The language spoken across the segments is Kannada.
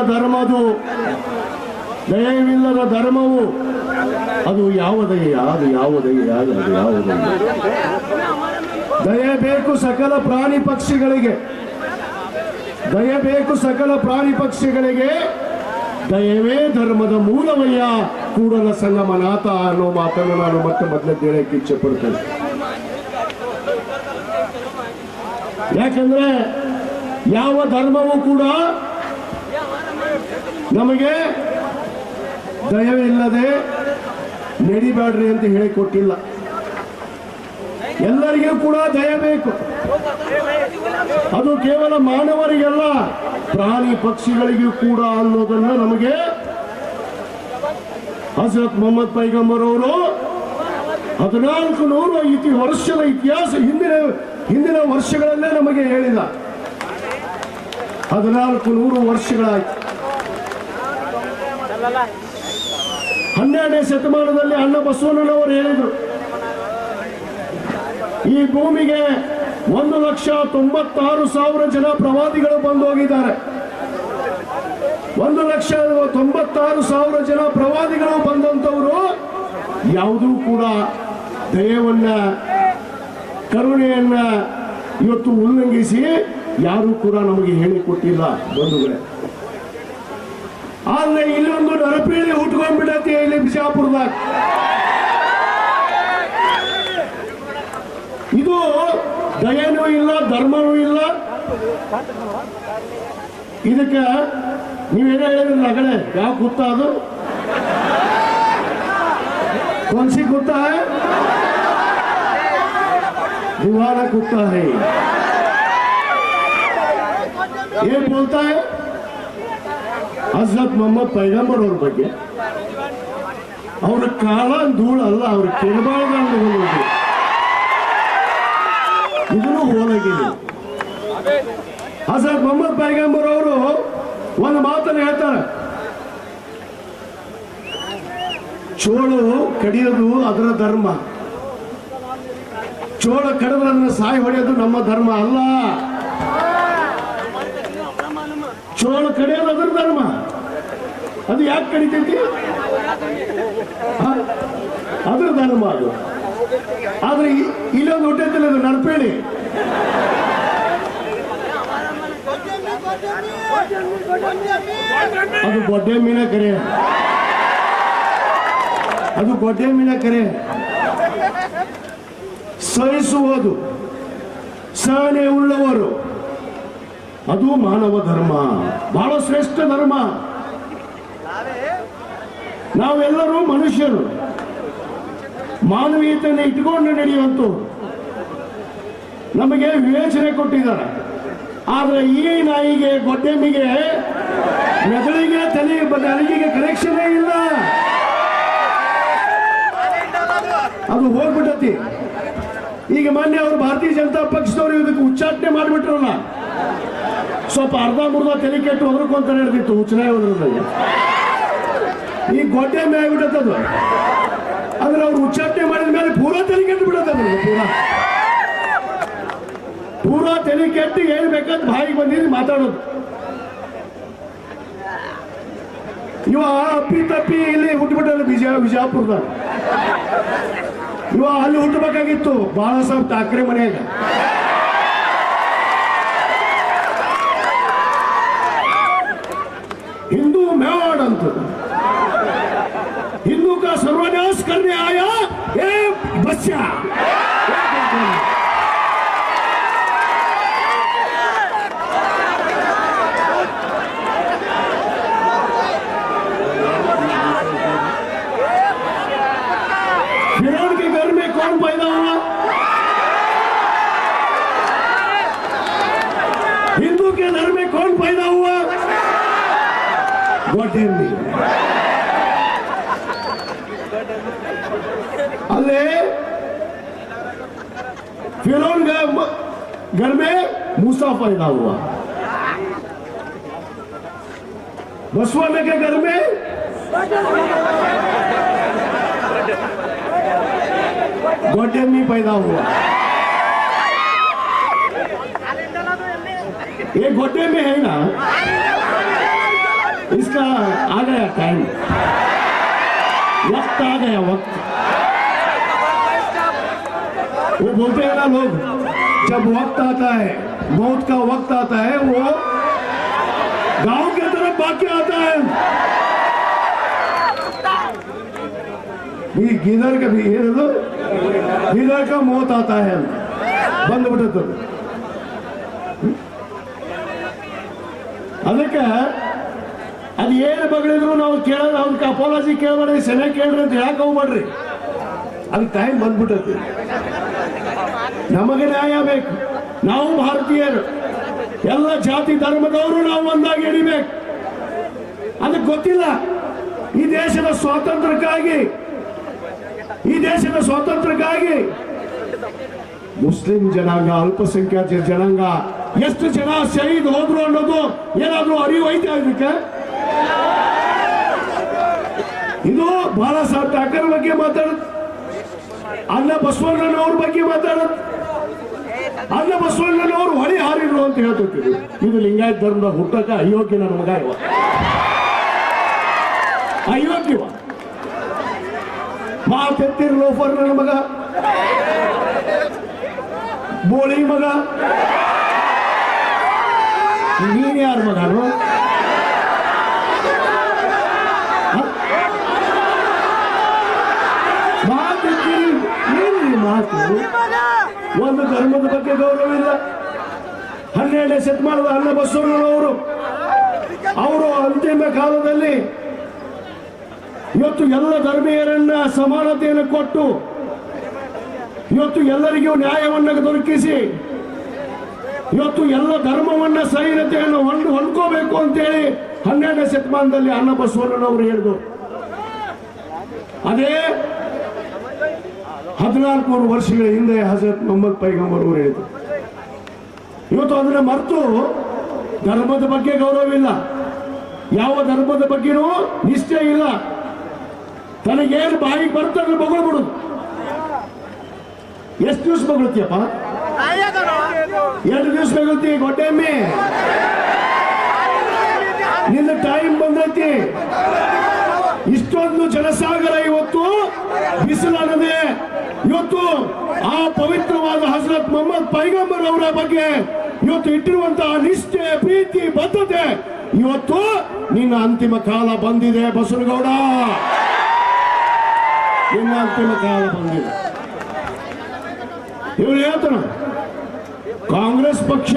ಧರ್ಮ ಅದು. ದಯವಿಲ್ಲದ ಧರ್ಮವು. ಅದು ಯಾವ ದಯ? ಅದು ಯಾವ ದಯ? ಅದು ಯಾವ ದಯ ಬೇಕು ಸಕಲ ಪ್ರಾಣಿ ಪಕ್ಷಿಗಳಿಗೆ. ದಯ ಬೇಕು ಸಕಲ ಪ್ರಾಣಿ ಪಕ್ಷಿಗಳಿಗೆ. ದಯವೇ ಧರ್ಮದ ಮೂಲವಯ್ಯ. ಕೂಡಲ ಸಂಗಮನಾಥ ಅನ್ನೋ ಮಾತನ್ನು ನಾನು ಮತ್ತೆ ಮೊದಲೇ ಹೇಳಕ್ಕೆ ಇಚ್ಛೆ ಪಡ್ತೇನೆ. ಯಾಕಂದ್ರೆ ಯಾವ ಧರ್ಮವೂ ಕೂಡ ನಮಗೆ ದಯವಿಲ್ಲದೆ ನಡಿಬೇಡ್ರಿ ಅಂತ ಹೇಳಿಕೊಟ್ಟಿಲ್ಲ. ಎಲ್ಲರಿಗೂ ಕೂಡ ದಯ ಬೇಕು. ಅದು ಕೇವಲ ಮಾನವರಿಗೆಲ್ಲ, ಪ್ರಾಣಿ ಪಕ್ಷಿಗಳಿಗೂ ಕೂಡ ಅನ್ನೋದನ್ನ ನಮಗೆ ಹಜರತ್ ಮೊಹಮ್ಮದ್ ಪೈಗಂಬರ್ ಅವರು ಹದಿನಾಲ್ಕು ನೂರು ಇತಿ ವರ್ಷದ ಇತಿಹಾಸ ಹಿಂದಿನ ಹಿಂದಿನ ವರ್ಷಗಳಲ್ಲೇ ನಮಗೆ ಹೇಳಿದ. ಹದಿನಾಲ್ಕು ನೂರು ವರ್ಷಗಳಾಯ್ತು. ಹನ್ನೆರಡನೇ ಶತಮಾನದಲ್ಲಿ ಅಣ್ಣ ಬಸವಣ್ಣನವರು ಹೇಳಿದರು. ಈ ಭೂಮಿಗೆ ಒಂದು ಲಕ್ಷ ತೊಂಬತ್ತಾರು ಸಾವಿರ ಜನ ಪ್ರವಾದಿಗಳು ಬಂದು ಹೋಗಿದ್ದಾರೆ. ಒಂದು ಲಕ್ಷ ತೊಂಬತ್ತಾರು ಸಾವಿರ ಜನ ಪ್ರವಾದಿಗಳು ಬಂದಂತವರು ಯಾವುದೂ ಕೂಡ ದಯವನ್ನ, ಕರುಣೆಯನ್ನ ಇವತ್ತು ಉಲ್ಲಂಘಿಸಿ ಯಾರೂ ಕೂಡ ನಮಗೆ ಹೇಳಿಕೊಟ್ಟಿಲ್ಲ ಬಂಧುಗಳೇ. ಆದ್ರೆ ಇಲ್ಲೊಂದು ನರಪೀಳಿ ಹುಟ್ಕೊಂಡ್ಬಿಡತ್ತೆ ಇಲ್ಲಿ ಬಿಜಾಪುರದಾಗ ಇದು ದಯನೂ ಇಲ್ಲ ಧರ್ಮನೂ ಇಲ್ಲ ಇದಕ್ಕೆ ನೀವೇನೇ ಹೇಳಿದ್ರಲ್ಲ ಅಗಡೆ ಯಾವ ಕುತ್ತ ಅದು कौन कुत्ता है दीवाना कुत्ता है ये बोलता है ಹಜರತ್ ಮೊಹಮ್ಮದ್ ಪೈಗಂಬರ್ ಅವ್ರ ಬಗ್ಗೆ. ಅವ್ರ ಕಾಲ ಧೂಳ ಅಲ್ಲ, ಅವ್ರ ಕೆಳಬಾಳಗಳನ್ನು ಇದನ್ನು ಹೋಲಾಗಿದೆ ಹಜರತ್ ಮೊಹಮ್ಮದ್ ಪೈಗಂಬರ್ ಅವರು ಒಂದು ಮಾತನ್ನು ಹೇಳ್ತಾರೆ. ಚೋಳು ಕಡಿಯೋದು ಅದರ ಧರ್ಮ. ಚೋಳ ಕಡದರನ್ನು ಸಾಯಿ ಹೊಡೆಯೋದು ನಮ್ಮ ಧರ್ಮ ಅಲ್ಲ. ಚೋಳ ಕಡೆಯೋದು ಅದರ ಧರ್ಮ. ಅದು ಯಾಕೆ ಕಡಿತೈತಿ? ಅದ್ರ ಧರ್ಮ ಅದು. ಆದ್ರೆ ಇಲ್ಲೊಂದು ಹೊಟ್ಟೆತಿಲ್ಲ ಅದು ನರ್ಪೇಣಿ ಅದು ಗೊಡ್ಡೆ ಮೀನ ಕರೆ. ಅದು ಗೊಡ್ಡೆ ಮೀನ ಕರೆ. ಸಹಿಸುವುದು. ಸಹನೆ ಉಳ್ಳವರು. ಅದು ಮಾನವ ಧರ್ಮ. ಬಹಳ ಶ್ರೇಷ್ಠ ಧರ್ಮ. ನಾವೆಲ್ಲರೂ ಮನುಷ್ಯರು. ಮಾನವೀಯತೆಯನ್ನು ಇಟ್ಕೊಂಡು ನಡೆಯುವಂತು ನಮಗೆ ವಿವೇಚನೆ ಕೊಟ್ಟಿದ್ದಾರೆ. ಆದ್ರೆ ಈ ನಾಯಿಗೆ ಗೊಡ್ಡೆಮ್ಮಿಗೆ ಮೆದುಳಿಗೆ ತಲೆ ನಾಲಿಗೆಗೆ ಕನೆಕ್ಷನೇ ಇಲ್ಲ. ಅದು ಹೋಗ್ಬಿಟ್ಟತಿ. ಈಗ ಮೊನ್ನೆ ಅವರು ಭಾರತೀಯ ಜನತಾ ಪಕ್ಷದವರು ಇದಕ್ಕೆ ಉಚ್ಚಾಟನೆ ಮಾಡಿಬಿಟ್ರಲ್ಲ. ಸ್ವಲ್ಪ ಅರ್ಧ ಮುರ್ಧ ತಲೆ ಕೆಟ್ಟು ಹೊದ್ರಕೊಂತ ನಡೆದಿತ್ತು ಚುನಾವಣೆಯಲ್ಲಿ ಈ ಗೊಡ್ಡೆ ಮೇ ಆಗಿಬಿಟ್ಟದ್ದು ಅಂದ್ರೆ ಅವ್ರು ಉಚ್ಚಾಟನೆ ಮಾಡಿದ ಮೇಲೆ ಪೂರಾ ತಲೆ ಕೆಟ್ಟು ಬಿಡತ್ತದ ಪೂರಾ. ಪೂರಾ ತಲೆ ಕೆಟ್ಟು ಹೇಳ್ಬೇಕಂತ ಬೇಕಂತ ಬಾಯಿಗೆ ಬಂದಿದ್ದು ಮಾತಾಡೋದು. ಇವ ಅಪ್ಪಿ ತಪ್ಪಿ ಇಲ್ಲಿ ಹುಟ್ಟುಬಿಟ್ಟಲ್ಲ ಬಿಜಾ ಬಿಜಾಪುರದಾಗ ಇವ ಅಲ್ಲಿ ಹುಟ್ಟಬೇಕಾಗಿತ್ತು ಬಾಳ ಸಾಹೇಬ್ ಠಾಕ್ರೆ ಮನೆಯಾಗ. का सर्वनाश करने आया ये बच्चा फिरौन के घर में कौन पैदा हुआ हिंदू के घर में कौन पैदा हुआ गोटेम्बी अल्ले फिरौन का घर में मूसा पैदा हुआ। बसवाने के घर में? गोटेम्बी पैदा हुआ। ये गोटे में है ना? इसका आ गया टाइम वक्त आ गया वक्त। वो बोलते हैं ना लोग जब वक्त आता है मौत का वक्त आता है वो गांव की तरफ भाग के आता है ಈ ಗಿದರ್ भी ಏನದು ಗಿದರ್ का मौत आता है ಬಂದ್ಬಿಟ್ಟದ್ದು ಅದಕ್ಕೆ ಅದು ಏನು ಬಗಳಿದ್ರು ನಾವು ಕೇಳೋದು ಅವ್ರಿಗೆ ಅಪಾಲಜಿ ಕೇಳಬೇಡ್ರಿ ಸೆನೆ ಕೇಳ್ರಿ ಅಂತ ಯಾಕೆ ಹೋಗ್ಬೇಡ್ರಿ ಅದಕ್ಕೆ ಟೈಮ್ ಬಂದ್ಬಿಟ್ಟೈತಿ ನಮಗೆ ನ್ಯಾಯ ಬೇಕು. ನಾವು ಭಾರತೀಯರು. ಎಲ್ಲ ಜಾತಿ ಧರ್ಮದವರು ನಾವು ಒಂದಾಗಿ ಹಿಡಿಬೇಕು. ಅದಕ್ಕೆ ಗೊತ್ತಿಲ್ಲ. ಈ ದೇಶದ ಸ್ವಾತಂತ್ರ್ಯಕ್ಕಾಗಿ, ಈ ದೇಶದ ಸ್ವಾತಂತ್ರ್ಯಕ್ಕಾಗಿ ಮುಸ್ಲಿಂ ಜನಾಂಗ, ಅಲ್ಪಸಂಖ್ಯಾತ ಜನಾಂಗ, ಎಷ್ಟು ಜನ ಶಹೀದ್ ಹೋದ್ರು ಅನ್ನೋದು ಏನಾದ್ರೂ ಅರಿವು ಐತೆ ಅದಕ್ಕೆ ಇದು ಬಾಲಾ ಸಾಹೇಬ್ ಠಾಕರ್ ಬಗ್ಗೆ ಮಾತಾಡುತ್ತೆ. ಅನ್ನ ಬಸವಣ್ಣನವ್ರ ಬಗ್ಗೆ ಮಾತಾಡುತ್ತೆ. ಅನ್ನ ಬಸವಣ್ಣನವ್ರು ಹೊಳಿ ಹಾರಿದ್ರು ಅಂತ ಹೇಳ್ತಿರ್ತೀವಿ. ಇದು ಲಿಂಗಾಯತ ಧರ್ಮದ ಹುಟ್ಟಕ ಅಯೋಗ್ಯ ನನ್ನ ಮಗ ಇವ. ಅಯೋಗ್ಯವ ಮಾತೆತ್ತಿರ್ ಲೋಫರ್ ನನ್ನ ಮಗ ಬೋಳಿ ಮಗ. ನೀನ್ ಯಾರ ಮಗನು? ಮಾತೆತ್ತಿರಿ ಮಾತು? ಒಂದು ಧರ್ಮದ ಬಗ್ಗೆ ಗೌರವ ಇಲ್ಲ ಹನ್ನೆರಡನೇ ಶತಮಾನದ ಅನ್ನ ಬಸವಣ್ಣನವರು ಅವರು ಅಂತಿಮ ಕಾಲದಲ್ಲಿ ಇವತ್ತು ಎಲ್ಲ ಧರ್ಮೀಯರನ್ನ ಸಮಾನತೆಯನ್ನು ಕೊಟ್ಟು ಇವತ್ತು ಎಲ್ಲರಿಗೂ ನ್ಯಾಯವನ್ನು ದೊರಕಿಸಿ ಇವತ್ತು ಎಲ್ಲ ಧರ್ಮವನ್ನ ಸಹೀನತೆಯನ್ನು ಹೊಂದು ಹೊಂದ್ಕೋಬೇಕು ಅಂತೇಳಿ ಹನ್ನೆರಡನೇ ಶತಮಾನದಲ್ಲಿ ಅನ್ನ ಬಸವಣ್ಣನವರು ಹೇಳಿದರು. ಅದೇ ಹದಿನಾಲ್ಕು ವರ್ಷಗಳ ಹಿಂದೆ ಹಜರತ್ ಮೊಹಮ್ಮದ್ ಪೈಗಂಬರ್ ಅವರು ಹೇಳಿದ್ರು. ಇವತ್ತು ಅದನ್ನ ಮರೆತು ಧರ್ಮದ ಬಗ್ಗೆ ಗೌರವ ಇಲ್ಲ. ಯಾವ ಧರ್ಮದ ಬಗ್ಗೆನೂ ನಿಷ್ಠೆ ಇಲ್ಲ. ತನಗೇನು ಬಾಯಿಗೆ ಮಗಳು ಬಿಡು ಎಷ್ಟು ದಿವಸ ಬಗಳ್ತೀಯಪ್ಪ? ಎರಡು ದಿವಸ ಬಗಳ್ತಿ ಗೊಡ್ಡೆಮ್ಮೆ. ನಿನ್ನ ಟೈಮ್ ಬಂದೈತಿ. ಜನಸಾಗರ ಇವತ್ತು ಬಿಸಿಲಾಗದೆ ಇವತ್ತು ಆ ಪವಿತ್ರವಾದ ಹಜರತ್ ಮೊಹಮ್ಮದ್ ಪೈಗಂಬರ್ ಅವರ ಬಗ್ಗೆ ಇವತ್ತು ಇಟ್ಟಿರುವಂತಹ ನಿಷ್ಠೆ, ಪ್ರೀತಿ, ಬದ್ಧತೆ ಇವತ್ತು ನಿನ್ನ ಅಂತಿಮ ಕಾಲ ಬಂದಿದೆ ಬಸವನಗೌಡ ನಿನ್ನ ಅಂತಿಮ ಕಾಲ ಬಂದಿದೆ. ಇವಳು ಹೇಳ್ತಾನ, ಕಾಂಗ್ರೆಸ್ ಪಕ್ಷ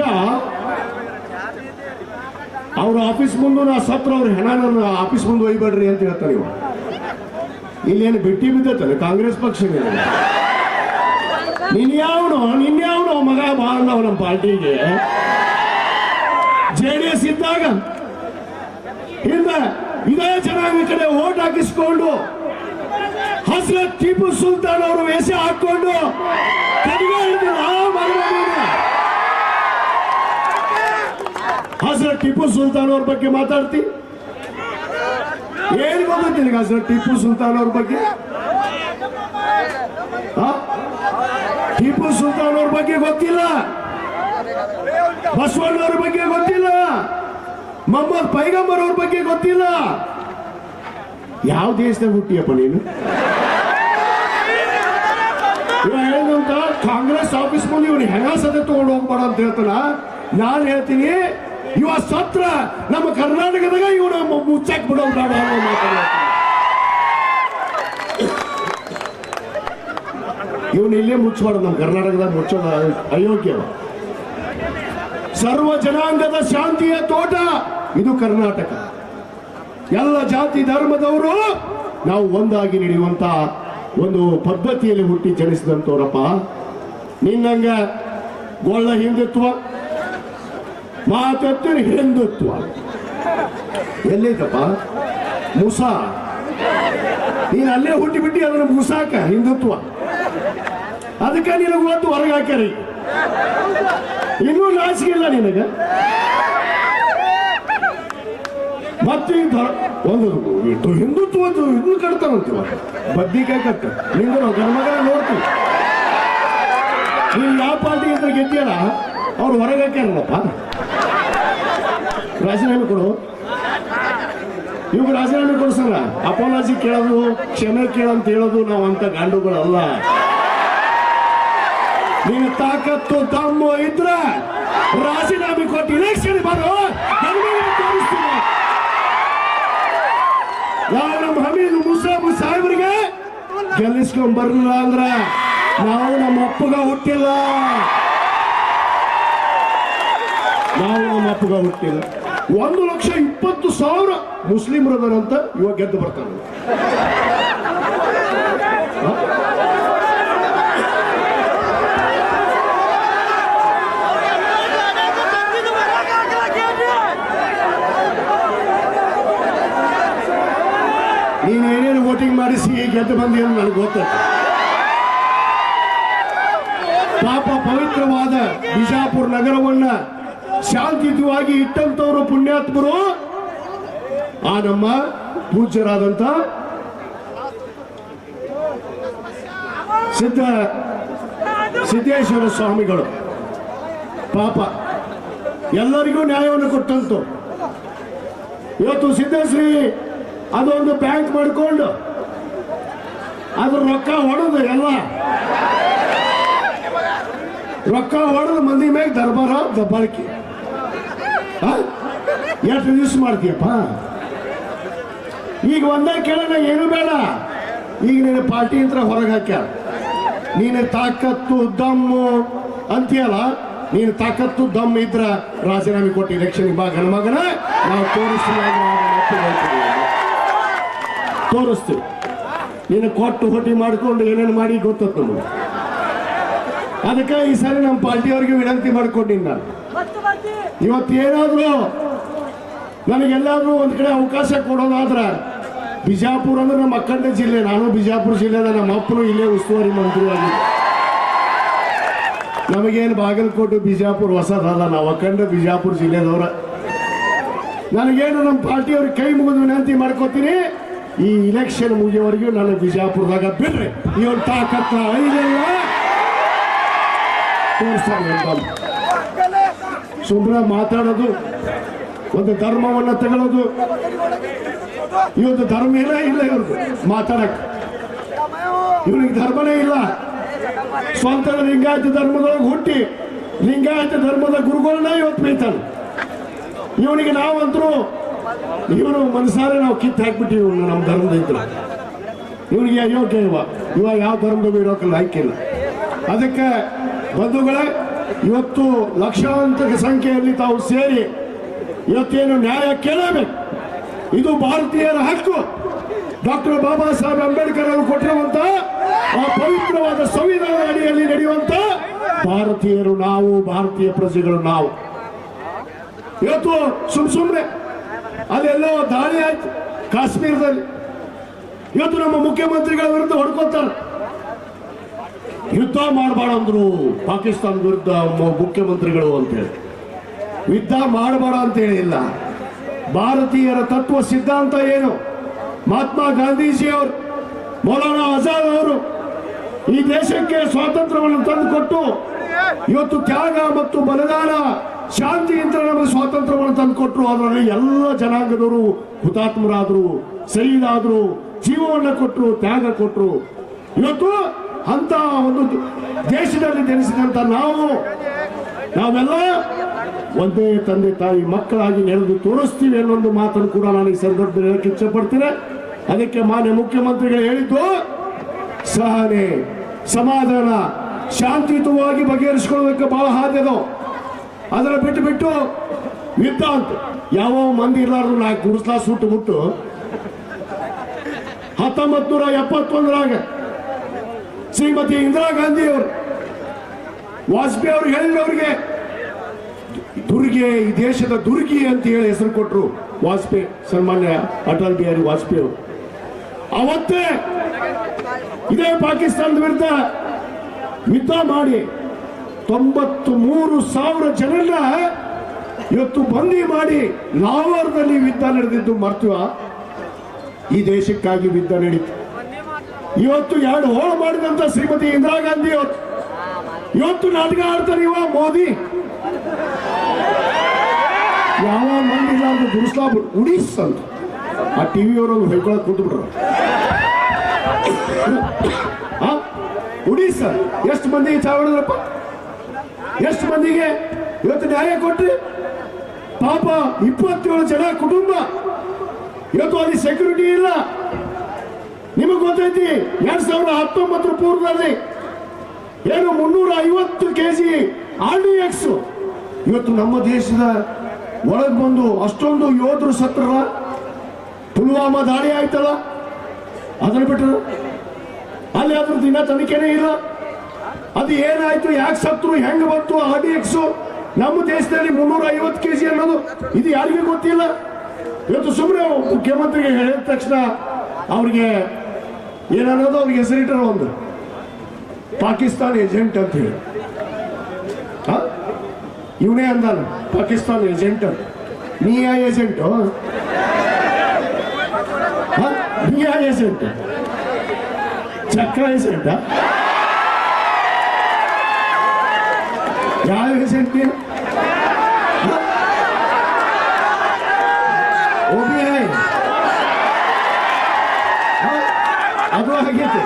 ಅವ್ರ ಆಫೀಸ್ ಮುಂದೆ ಸತ್ರ ಅವ್ರ ಹೆಣ ನನ್ನ ಆಫೀಸ್ ಮುಂದೆ ಒಯ್ಬೇಡ್ರಿ ಅಂತ ಹೇಳ್ತಾರೆ ಇವ ಇಲ್ಲೇನು ಬಿಟ್ಟಿ ಬಿದ್ದಲ್ಲ ಕಾಂಗ್ರೆಸ್ ಪಕ್ಷ ನಿನ್ಯಾವನು ನಿನ್ಯಾವನು ನಿನ್ ಯಾವನು ಮಗ ಬಾಳ ನಮ್ಮ ಪಾರ್ಟಿಗೆ. ಜೆ ಡಿ ಎಸ್ ಇದ್ದಾಗ ಹಿಂದೆ ಇದೇ ಜನಾಂಗ ಕಡೆ ಓಟ್ ಹಾಕಿಸ್ಕೊಂಡು ಹಸ್ರತ್ ಟಿಪ್ಪು ಸುಲ್ತಾನ್ ಅವರು ವೇಷ ಹಾಕೊಂಡು ಟೀಪು ಹಸ್ರತ್ ಟಿಪ್ಪು ಸುಲ್ತಾನ್ ಅವ್ರ ಬಗ್ಗೆ ಮಾತಾಡ್ತಿ. ಏನ್ ಗೊತ್ತೈತಿ ನಿನಗೆ ಟಿಪ್ಪು ಸುಲ್ತಾನ್ ಅವ್ರ ಬಗ್ಗೆ? ಟಿಪ್ಪು ಸುಲ್ತಾನ್ ಅವ್ರ ಬಗ್ಗೆ ಗೊತ್ತಿಲ್ಲ. ಬಸವಣ್ಣವ್ರ ಬಗ್ಗೆ ಗೊತ್ತಿಲ್ಲ. ಮೊಹಮ್ಮದ್ ಪೈಗಂಬರ್ ಅವ್ರ ಬಗ್ಗೆ ಗೊತ್ತಿಲ್ಲ. ಯಾವ ದೇಶದಾಗ ಹುಟ್ಟಿಯಪ್ಪ ನೀನು? ಕಾಂಗ್ರೆಸ್ ಆಫೀಸ್ ಮುಂದೆ ಇವನು ಹೆಣ ಸದ್ಯ ತಗೊಂಡು ಹೋಗ್ಬಾರ ಅಂತ ಹೇಳ್ತಾನ? ನಾನು ಹೇಳ್ತೀನಿ ಇವ ಸತ್ರ ನಮ್ಮ ಕರ್ನಾಟಕದಾಗ ಇವನು ಮುಚ್ಚಾಕ್ ಬಿಡೋ. ಇವನು ಇಲ್ಲೇ ಮುಚ್ಚಬಾರ್ದು ನಮ್ಮ ಕರ್ನಾಟಕದಾಗ ಮುಚ್ಚೋದ ಅಯೋಗ್ಯ. ಸರ್ವ ಜನಾಂಗದ ಶಾಂತಿಯ ತೋಟ ಇದು ಕರ್ನಾಟಕ. ಎಲ್ಲ ಜಾತಿ ಧರ್ಮದವರು ನಾವು ಒಂದಾಗಿ ನಡೆಯುವಂತ ಒಂದು ಪದ್ಧತಿಯಲ್ಲಿ ಹುಟ್ಟಿ ಜನಿಸಿದಂತವರಪ್ಪ. ನಿನ್ನಂಗ ಗೊಳ್ಳ ಹಿಂದುತ್ವ ಮಾತತ್ತಿನ ಹಿಂದುತ್ವ. ಎಲ್ಲಿದಪ್ಪ? ಮುಸಾ. ನೀನು ಅಲ್ಲೇ ಹುಟ್ಟಿಬಿಟ್ಟು ಅದನ್ನು ಮುಸಾಕ, ಹಿಂದುತ್ವ. ಅದಕ್ಕೆ ನಿನಗೆ ಇವತ್ತು ಹೊರಗೆ ಹಾಕ್ಯಾರಿ. ಇನ್ನೂ ನಾಚಿಕೆ ಇಲ್ಲ ನಿನಗೆ. ಮತ್ತೆ ಒಂದು ಹಿಂದುತ್ವ ಒಂದು ಇದನ್ನು ಕಟ್ತಾರಂತೀವ ಬದ್ನಿಕಾಯಿ ಕಟ್ಟ. ನಿಂದು ನಾವು ಗರ್ಮಗರ ನೋಡ್ತೀವಿ. ನೀವು ಯಾವ ಪಾರ್ಟಿ ಅಂತ ಗೆದ್ದಿಯಲ್ಲ? ಅವ್ರು ಹೊರಗಕ್ಕೆ ಅಲ್ಲಪ್ಪ ರಾಜೀನಾಮೆ ಕೊಡು. ಇವಾಗ ರಾಜೀನಾಮೆ ಕೊಡ್ಸಲ್ಲ. ಅಪಾಲಜಿ ಕೇಳೋದು, ಕ್ಷಮೆ ಕೇಳಂತ ಹೇಳೋದು ನಾವು ಅಂತ ಗಾಂಡುಗಳಲ್ಲ. ನೀನು ತಾಕತ್ತು ತಮ್ಮ ಇದ್ರ ರಾಜೀನಾಮೆ ಕೊಟ್ಟು ಇಲೆಕ್ಷನ್ ಬರೋ ತೋರಿಸ್ತೀನಿ. ನಮ್ಮ ಹಮೀದು ಮುಸ್ಲಾಮ್ ಸಾಹೇಬ್ರಿಗೆ ಗೆಲ್ಲಿಸ್ಕೊಂಡ್ ಬರ್ಲಿಲ್ಲ ಅಂದ್ರ ನಾವು ನಮ್ಮ ಅಪ್ಪಗ ಹುಟ್ಟಿಲ್ಲ. ನಾವು ನಮ್ಮ ಹುಟ್ಟಿಲ್ಲ ಒಂದು ಲಕ್ಷ ಇಪ್ಪತ್ತು ಸಾವಿರ ಮುಸ್ಲಿಮರದರಂತ ಇವಾಗ ಗೆದ್ದು ಬರ್ತಾರೆ ನೀನು ಏನೇನು ವೋಟಿಂಗ್ ಮಾಡಿಸಿ ಗೆದ್ದು ಬಂದಿ ಅಂತ ನನಗೆ ಗೊತ್ತಾಯ್ತು ಪಾಪ ಪವಿತ್ರವಾದ ಬಿಜಾಪುರ ನಗರವನ್ನ ಶಾಂತಿಯುತವಾಗಿ ಇಟ್ಟಂತವರು ಪುಣ್ಯಾತ್ಮರು. ಆ ನಮ್ಮ ಪೂಜ್ಯರಾದಂತ ಸಿದ್ಧ ಸಿದ್ದೇಶ್ವರ ಸ್ವಾಮಿಗಳು. ಪಾಪ. ಎಲ್ಲರಿಗೂ ನ್ಯಾಯವನ್ನು ಕೊಟ್ಟಂತು. ಇವತ್ತು ಸಿದ್ದೇಶ್ರೀ ಅದೊಂದು ಬ್ಯಾಂಕ್ ಮಾಡಿಕೊಂಡು ಅದ್ರ ರೊಕ್ಕ ಹೊಡೆದು ಎಲ್ಲ. ರೊಕ್ಕ ಹೊಡೆದು ಮಂದಿ ಮೇಲೆ ದರ್ಬಾರ ದಬ್ಬಾಳಿಕೆ? ಎಷ್ಟು ದಿವಸ ಮಾಡ್ತೀಯಪ್ಪ ಈಗ ಒಂದೇ ಕೇಳೋಣ ಏನು ಬೇಡ. ಈಗ ನೀನು ಪಾರ್ಟಿ ಅಂತ ಹೊರಗೆ ಹಾಕ್ಯಾರ ನೀನು ತಾಕತ್ತು, ದಮ್ಮು ಅಂತೀಯಲ್ಲ, ನೀನು ತಾಕತ್ತು ದಮ್ ಇದ್ರ ರಾಜೀನಾಮೆ ಕೊಟ್ಟು ಎಲೆಕ್ಷನ್ ಬಾ ಮಗನ. ನಾವು ತೋರಿಸ್ತೀವಿ ತೋರಿಸ್ತೀವಿ. ನೀನು ಕೊಟ್ಟು ಹೊಟ್ಟಿ ಮಾಡ್ಕೊಂಡು ಏನೇನು ಮಾಡಿ ಗೊತ್ತತ್ತು ನಮಗೆ. ಅದಕ್ಕೆ ಈ ಸಾರಿ ನಮ್ಮ ಪಾರ್ಟಿಯವ್ರಿಗೆ ವಿನಂತಿ ಮಾಡ್ಕೊಂಡಿನಿ ನಾನು. ಇವತ್ತು ಏನಾದರೂ ನನಗೆಲ್ಲಾದ್ರೂ ಒಂದ್ ಕಡೆ ಅವಕಾಶ ಕೊಡೋದಾದ್ರೆ ಬಿಜಾಪುರ ಅಂದ್ರೆ ನಮ್ಮ ಅಕ್ಕಂಡ ಜಿಲ್ಲೆ, ನಾನು ಬಿಜಾಪುರ ಜಿಲ್ಲೆ ನಮ್ಮ ಅಪ್ಪನು ಇಲ್ಲೇ ಉಸ್ತುವಾರಿ ಮಂತ್ರಿ ಆಗಿದೆ ನಮಗೇನು ಬಾಗಲಕೋಟೆ, ಬಿಜಾಪುರ ಹೊಸದಲ್ಲ ನಾವು ಅಖಂಡ ಬಿಜಾಪುರ ಜಿಲ್ಲೆದವ್ರ. ನನಗೇನು ನಮ್ಮ ಪಾರ್ಟಿಯವ್ರಿಗೆ ಕೈ ಮುಗಿದು ವಿನಂತಿ ಮಾಡ್ಕೋತೀನಿ, ಈ ಇಲೆಕ್ಷನ್ ಮುಗಿಯೋವರೆಗೂ ನಾನು ಬಿಜಾಪುರದಾಗ ಬಿಡ್ರಿ. ಇವನ್ ತಾಕತ್ತ ಐದಿಲ್ಲ ತೋರಿಸ್ತಾನೆ ಸುಮ್ಮನೆ ಮಾತಾಡೋದು, ಒಂದು ಧರ್ಮವನ್ನ ತಗೊಳ್ಳೋದು ಇವತ್ತು ಧರ್ಮ ಇಲ್ಲ ಇಲ್ಲ ಇವ್ರದ್ದು ಮಾತಾಡಕ್ ಇವ್ರಿಗೆ ಧರ್ಮನೇ ಇಲ್ಲ. ಸ್ವಂತ ಲಿಂಗಾಯತ ಧರ್ಮದೊಳಗೆ ಹುಟ್ಟಿ ಲಿಂಗಾಯತ ಧರ್ಮದ ಗುರುಗಳನ್ನ ಇವತ್ತು ಬೈತಾನೆ ಇವನಿಗೆ ನಾವಂತರೂ, ಇವನು ಮನಸಾರೆ ನಾವು ಕಿತ್ತು ಹಾಕ್ಬಿಟ್ಟಿವಿ ಇವ್ನು ನಮ್ಮ ಧರ್ಮದ ಇದ್ರು ಇವನಿಗೆ ಅಯೋಗ್ಯ ಇವ. ಇವಾಗ ಯಾವ ಧರ್ಮದ ಇರೋಕಲ್ಲ ಹಾಕಿಲ್ಲ ಅದಕ್ಕೆ ಬಂಧುಗಳೇ ಇವತ್ತು ಲಕ್ಷಾಂತರ ಸಂಖ್ಯೆಯಲ್ಲಿ ತಾವು ಸೇರಿ ಇವತ್ತೇನು ನ್ಯಾಯ ಕೇಳಬೇಕು? ಇದು ಭಾರತೀಯರ ಹಕ್ಕು. ಡಾಕ್ಟರ್ ಬಾಬಾ ಸಾಹೇಬ್ ಅಂಬೇಡ್ಕರ್ ಅವರು ಕೊಟ್ಟಿರುವಂತ ಆ ಪವಿತ್ರವಾದ ಸಂವಿಧಾನ ಅಡಿಯಲ್ಲಿ ನಡೆಯುವಂತ ಭಾರತೀಯರು ನಾವು, ಭಾರತೀಯ ಪ್ರಜೆಗಳು ನಾವು. ಇವತ್ತು ಸುಮ್ ಸುಮ್ಮನೆ ಅಲ್ಲೆಲ್ಲೋ ದಾಳಿ ಆಯ್ತು ಕಾಶ್ಮೀರದಲ್ಲಿ. ಇವತ್ತು ನಮ್ಮ ಮುಖ್ಯಮಂತ್ರಿಗಳ ವಿರುದ್ಧ ಹೊಡ್ಕೋತಾರೆ ಯುದ್ಧ ಮಾಡಬಾರ್ದಂದ್ರು ಪಾಕಿಸ್ತಾನ ವಿರುದ್ಧ ಮುಖ್ಯಮಂತ್ರಿಗಳು ಅಂತೇಳಿ. ಯುದ್ಧ ಮಾಡಬೇಡ ಅಂತ ಹೇಳಿಲ್ಲ ಭಾರತೀಯರ ತತ್ವ ಸಿದ್ಧಾಂತ ಏನು? ಮಹಾತ್ಮ ಗಾಂಧೀಜಿ ಅವರು ಮೌಲಾನಾ ಆಜಾದ್ ಅವರು ಈ ದೇಶಕ್ಕೆ ಸ್ವಾತಂತ್ರ್ಯವನ್ನು ತಂದುಕೊಟ್ಟು ಇವತ್ತು ತ್ಯಾಗ ಮತ್ತು ಬಲಿದಾನ ಶಾಂತಿಯಿಂದ ನಮಗೆ ಸ್ವಾತಂತ್ರ್ಯವನ್ನು ತಂದುಕೊಟ್ರು. ಅದರಲ್ಲಿ ಎಲ್ಲ ಜನಾಂಗದವರು ಹುತಾತ್ಮರಾದರು ಸರಿಯಾದರು ಜೀವವನ್ನು ಕೊಟ್ಟರು ತ್ಯಾಗ ಕೊಟ್ಟರು ಇವತ್ತು ಅಂತ ಒಂದು ದೇಶದಲ್ಲಿ ಜನಿಸಿದಂತ ನಾವು, ನಾವೆಲ್ಲ ಒಂದೇ ತಂದೆ ತಾಯಿ ಮಕ್ಕಳಾಗಿ ನೆರೆದು ತೋರಿಸ್ತೀವಿ ಅನ್ನೊಂದು ಮಾತನ್ನು ಕೂಡ ನಾನು ಈ ಸಂದರ್ಭದಲ್ಲಿ ಹೇಳಕ್ಕೆ ಇಚ್ಛಪಡ್ತೇನೆ ಅದಕ್ಕೆ ಮಾನ್ಯ ಮುಖ್ಯಮಂತ್ರಿಗಳು ಹೇಳಿದ್ದು, ಸಹನೆ, ಸಮಾಧಾನ, ಶಾಂತಿಯುತವಾಗಿ ಬಗೆಹರಿಸಿಕೊಳ್ಳೋದಕ್ಕೆ ಬಹಳ ಹಾದಿ ಅದನ್ನು ಅದರ ಬಿಟ್ಟು ಬಿಟ್ಟು ಯುದ್ಧ ಅಂತ ಯಾವ ಮಂದಿ ಇಲ್ಲಾರ್ದು ನಾಲ್ಕು ಗುಡಿಸ್ಲಾ ಸುಟ್ಟು ಬಿಟ್ಟು ಹತ್ತೊಂಬತ್ತು ನೂರ ಎಪ್ಪತ್ತೊಂದರಾಗ ಶ್ರೀಮತಿ ಇಂದಿರಾ ಗಾಂಧಿ ಅವರು ವಾಜಪೇಯಿ ಅವರು ಹೇಳಿದವರಿಗೆ, ದುರ್ಗೆ ಈ ದೇಶದ ದುರ್ಗಿ ಅಂತ ಹೇಳಿ ಹೆಸರು ಕೊಟ್ಟರು ವಾಜಪೇಯಿ, ಸನ್ಮಾನ್ಯ ಅಟಲ್ ಬಿಹಾರಿ ವಾಜಪೇಯಿ ಅವರು. ಅವತ್ತೇ ಇದೇ ಪಾಕಿಸ್ತಾನದ ವಿರುದ್ಧ ಯುದ್ಧ ಮಾಡಿ ತೊಂಬತ್ತು ಮೂರು ಸಾವಿರ ಜನರ ಇವತ್ತು ಬಂದಿ ಮಾಡಿ ಲಾಹೋರ್ದಲ್ಲಿ ಯುದ್ಧ ನಡೆದಿದ್ದು ಮರ್ತೀವ ಈ ದೇಶಕ್ಕಾಗಿ ಯುದ್ಧ ನಡೀತು. ಇವತ್ತು ಎರಡು ಹೋಳ ಮಾಡಿದಂತ ಶ್ರೀಮತಿ ಇಂದಿರಾ ಗಾಂಧಿ ಅವರು. ಇವತ್ತು ನಾಟಕ ಆಡ್ತಾರೆ ಇವ ಮೋದಿ. ಯಾವ ಮಂದಿ ಅಂತ ದುರ್ಸ್ಲಾ ಉಡೀಸ್ ಅಂತ ಆ ಟಿವಿಯವರು ಹೊಯ್ಕೊಳಕ್ ಕೂತು ಬಿಟ್ರು ಆ? ಉಡಿ ಸರ್ ಎಷ್ಟು ಮಂದಿಗೆ ಚಾ ಎಷ್ಟು ಮಂದಿಗೆ? ಇವತ್ತು ನ್ಯಾಯ ಕೊಟ್ರಿ? ಪಾಪ ಇಪ್ಪತ್ತೇಳು ಜನ ಕುಟುಂಬ. ಇವತ್ತು ಅಲ್ಲಿ ಸೆಕ್ಯೂರಿಟಿ ಇಲ್ಲ. ನಿಮಗೆ ಗೊತ್ತೈತಿ, ಎರಡ್ ಸಾವಿರದ ಹತ್ತೊಂಬತ್ತರ ಪೂರ್ವದಲ್ಲಿ ಏನು ಮುನ್ನೂರ ಐವತ್ತು K G R D X ಇವತ್ತು ನಮ್ಮ ದೇಶದ ಒಳಗೆ ಬಂದು ಅಷ್ಟೊಂದು ಯೋಧರು ಸತ್ರಲ್ಲ ಪುಲ್ವಾಮಾ ದಾಳಿ ಆಯ್ತಲ್ಲ? ಅದನ್ನ ಬಿಟ್ಟರು ಅಲ್ಲಿ ಅದ್ರ ದಿನ ತನಿಖೆನೇ ಇಲ್ಲ? ಅದು ಏನಾಯ್ತು, ಯಾಕೆ ಸತ್ರು, ಹೆಂಗ್ ಬಂತು ಆರ್ ಡಿ ಎಕ್ಸ್? ನಮ್ಮ ದೇಶದಲ್ಲಿ ಮುನ್ನೂರ ಐವತ್ತು ಕೆ ಜಿ ಅನ್ನೋದು ಇದು ಯಾರಿಗೂ ಗೊತ್ತಿಲ್ಲ. ಇವತ್ತು ಸುಮ್ಮನೆ ಮುಖ್ಯಮಂತ್ರಿಗೆ ಹೇಳಿದ ತಕ್ಷಣ ಅವ್ರಿಗೆ ಏನನ್ನೋದು ಅವ್ರಿಗೆ ಹೆಸರಿಟ್ಟರು ಒಂದು ಪಾಕಿಸ್ತಾನ್ ಏಜೆಂಟ್ ಅಂತ ಹೇಳಿ ಇವನೇ ಅಂದಾನ ಪಾಕಿಸ್ತಾನ್ ಏಜೆಂಟ್ ಅಂತ ನೀ ಯಾ ಏಜೆಂಟ್ ನೀ ಯಾ ಏಜೆಂಟ್ ಚಕ್ರ ಏಜೆಂಟ ಯಾವ ಏಜೆಂಟ್ ನೀನು OBI. ಹ? ಅದು ಆಗೈತೆ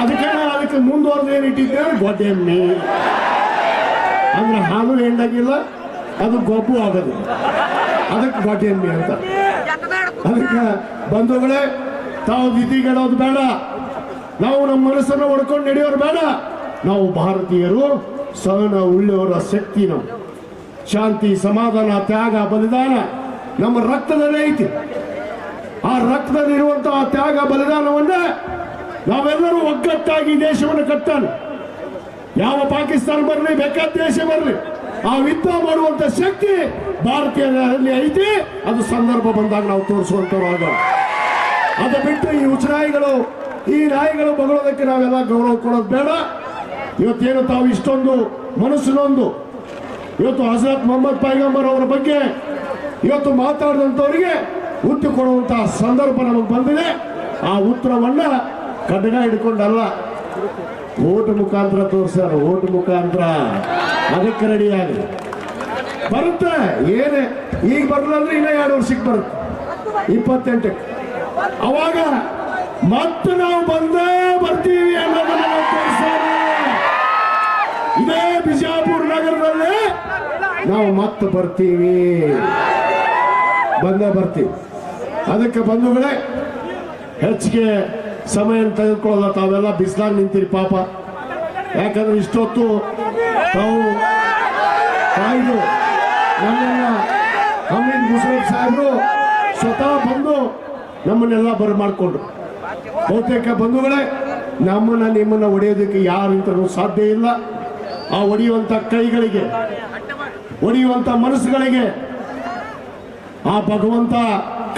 ಅದಕ್ಕೆ ನಾನು ಅದಕ್ಕೆ ಮುಂದುವರೆದು ಏನು ಇಟ್ಟಿದ್ದೆ ಗೊಡ್ಡೆಮ್ಮೆ ಅಂದ್ರೆ ಹಾಲು ಹೆಂಡಾಗಿಲ್ಲ ಅದು ಗೊಬ್ಬು ಆಗದು. ಅದಕ್ಕೆ ಗೊಡ್ಡೆಮ್ಮೆ ಅಂತ. ಅದಕ್ಕೆ ಬಂಧುಗಳೇ, ತಾವು ದಿತಿಗೆಡೋದು ಬೇಡ. ನಾವು ನಮ್ಮ ಮನಸ್ಸನ್ನು ಹೊಡ್ಕೊಂಡು ನಡೆಯೋರು ಬೇಡ. ನಾವು ಭಾರತೀಯರು, ಸಹನ ಉಳ್ಳವರ ಶಕ್ತಿ ನಾವು ಶಾಂತಿ, ಸಮಾಧಾನ, ತ್ಯಾಗ, ಬಲಿದಾನ ನಮ್ಮ ರಕ್ತದಲ್ಲೇ ಐತಿ. ಆ ರಕ್ತದಲ್ಲಿರುವಂತಹ ತ್ಯಾಗ, ಬಲಿದಾನವನ್ನ ನಾವೆಲ್ಲರೂ ಒಗ್ಗಟ್ಟಾಗಿ ದೇಶವನ್ನು ಕಟ್ಟಾನೆ ಯಾವ ಪಾಕಿಸ್ತಾನ ಬರಲಿ, ಬೇಕಾದ ದೇಶ ಬರಲಿ, ಆ ಯುದ್ಧ ಮಾಡುವಂತ ಶಕ್ತಿ ಭಾರತೀಯರಲ್ಲಿ ಐತಿ. ಅದು ಸಂದರ್ಭ ಬಂದಾಗ ನಾವು ತೋರಿಸುವಂತವಾಗ ಅದು ಬಿಟ್ಟು ಈ ಉಚ್ಚನಾಯಿಗಳು ಈ ನಾಯಿಗಳು ಬಗಳೋದಕ್ಕೆ ನಾವೆಲ್ಲ ಗೌರವ ಕೊಡೋದು ಬೇಡ. ಇವತ್ತೇನು ತಾವು ಇಷ್ಟೊಂದು ಮನಸ್ಸಿನೊಂದು, ಇವತ್ತು ಹಜರತ್ ಮೊಹಮ್ಮದ್ ಪೈಗಂಬರ್ ಅವರ ಬಗ್ಗೆ ಇವತ್ತು ಮಾತಾಡಿದಂಥವರಿಗೆ ಉತ್ತರ ಕೊಡುವಂತಹ ಸಂದರ್ಭ ನಮಗೆ ಬಂದಿದೆ. ಆ ಉತ್ತರವನ್ನ ಕಡ್ಗ ಹಿಡ್ಕೊಂಡಲ್ಲ ಓಟ್ ಮುಖಾಂತರ ತೋರ್ಸ್ಯಾರ, ಓಟ್ ಮುಖಾಂತರ ಅದಕ್ಕೆ ರೆಡಿ ಆಗಲಿ ಬರುತ್ತೆ, ಏನೇ, ಈಗ ಬರಲ್ಲ ಅಂದ್ರೆ ಇನ್ನ ಎರಡು ವರ್ಷಕ್ಕೆ ಬರುತ್ತೆ. ಇಪ್ಪತ್ತೆಂಟಕ್ಕೆ. ಅವಾಗ ಮತ್ತೆ ನಾವು ಬಂದೇ ಬರ್ತೀವಿ ಅನ್ನೋದನ್ನ ಇದೇ ಬಿಜಾಪುರ ನಗರದಲ್ಲಿ ನಾವು ಮತ್ತೆ ಬರ್ತೀವಿ. ಬಂದೇ ಬರ್ತೀವಿ. ಅದಕ್ಕೆ ಬಂಧುಗಳೇ, ಹೆಚ್ಚಿಗೆ ಸಮಯ ತೆಗೆದುಕೊಳ್ಳಲ್ಲ ತಾವೆಲ್ಲ ಬಿಸಿಲಾಗಿ ನಿಂತೀರಿ ಪಾಪ. ಯಾಕಂದ್ರೆ ಇಷ್ಟೊತ್ತು ತಾವು ಕಾಯ್ದು ನಮ್ಮನ್ನ ಅಮೀನ್ ಮುಸ್ಲಿಂ ಸಾಹೇಬರು ಸ್ವತಃ ಬಂದು ನಮ್ಮನ್ನೆಲ್ಲ ಬರಮಾಡ್ಕೊಂಡ್ರು ಬಹುತೇಕ ಬಂಧುಗಳೇ, ನಮ್ಮನ್ನ ನಿಮ್ಮನ್ನ ಹೊಡೆಯೋದಕ್ಕೆ ಯಾರಿಂತಲೂ ಸಾಧ್ಯ ಇಲ್ಲ. ಆ ಹೊಡೆಯುವಂತ ಕೈಗಳಿಗೆ, ಹೊಡೆಯುವಂತ ಮನಸ್ಸುಗಳಿಗೆ ಆ ಭಗವಂತ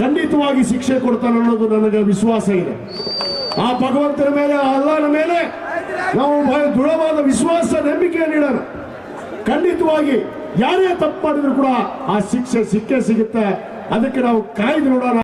ಖಂಡಿತವಾಗಿ ಶಿಕ್ಷೆ ಕೊಡ್ತಾನೆ ಅನ್ನೋದು ನನಗೆ ವಿಶ್ವಾಸ ಇದೆ. ಆ ಭಗವಂತನ ಮೇಲೆ, ಆ ಅಲ್ಲನ ಮೇಲೆ ನಾವು ದೃಢವಾದ ವಿಶ್ವಾಸ, ನಂಬಿಕೆ ನೀಡೋಣ. ಖಂಡಿತವಾಗಿ ಯಾರೇ ತಪ್ಪು ಮಾಡಿದ್ರು ಕೂಡ ಆ ಶಿಕ್ಷೆ ಸಿಕ್ಕೇ ಸಿಗುತ್ತೆ. ಅದಕ್ಕೆ ನಾವು ಕಾಯ್ದು ನೋಡೋಣ.